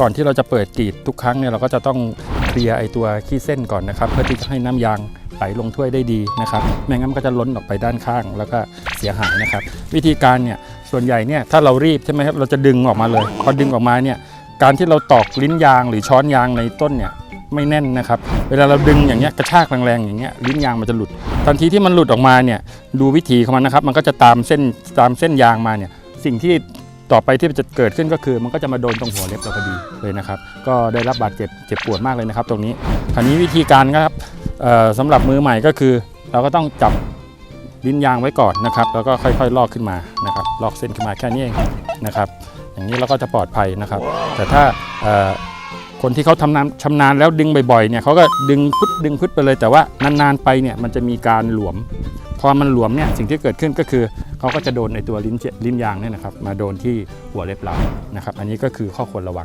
ก่อนที่เราจะเปิดกรีดทุกครั้งเนี่ยเราก็จะต้องเคลียร์ไอตัวขี้เส้นก่อนนะครับ เพื่อที่จะให้น้ำยางไหลลงถ้วยได้ดีนะครับไม่งั้นมันก็จะล้นออกไปด้านข้าง แล้วก็เสียหายนะครับ วิธีการเนี่ยส่วนใหญ่เนี่ยถ้าเรารีบใช่ไหมครับเราจะดึงออกมาเลย พอดึงออกมาเนี่ยการที่เราตอกลิ้นยางหรือช้อนยางในต้นเนี่ยไม่แน่นนะครับ เวลาเราดึงอย่างเงี้ยกระชากแรงๆอย่างเงี้ยลิ้นยางมันจะหลุด ทันทีที่มันหลุดออกมาเนี่ยดูวิธีของมันนะครับ มันก็จะตามเส้นตามเส้นยางมาเนี่ยสิ่งที่ ต่อไปที่จะเกิดขึ้นก็คือ มันก็จะมาโดนตรงหัวเล็บเราพอดีเลยนะครับ ก็ได้รับบาดเจ็บเจ็บปวดมากเลยนะครับ ตรงนี้คราวนี้วิธีการครับเอ่อสำหรับมือใหม่ก็คือ เราก็ต้องจับลิ้นยางไว้ก่อนนะครับ แล้วก็ค่อยๆลอกขึ้นมานะครับลอกเส้นขึ้นมาแค่นี้เองนะครับ อย่างนี้เราก็จะปลอดภัยนะครับ แต่ถ้าคนที่เขาทำนานชำนาญแล้วดึงบ่อยๆเนี่ยเขาก็ดึงพุดดึงพุดไปเลยแต่ว่านานๆไปเนี่ยมันจะมีการหลวม อมันหลวมเนี่ยสิ่งที่เกิดขึ้นก็คือเขาก็จะโดนในตัวลิ้นเจลิ้นยางเนี่ยนะครับมาโดนที่หัวเล็บเรานะครับ อันนี้ก็คือข้อควรระวัง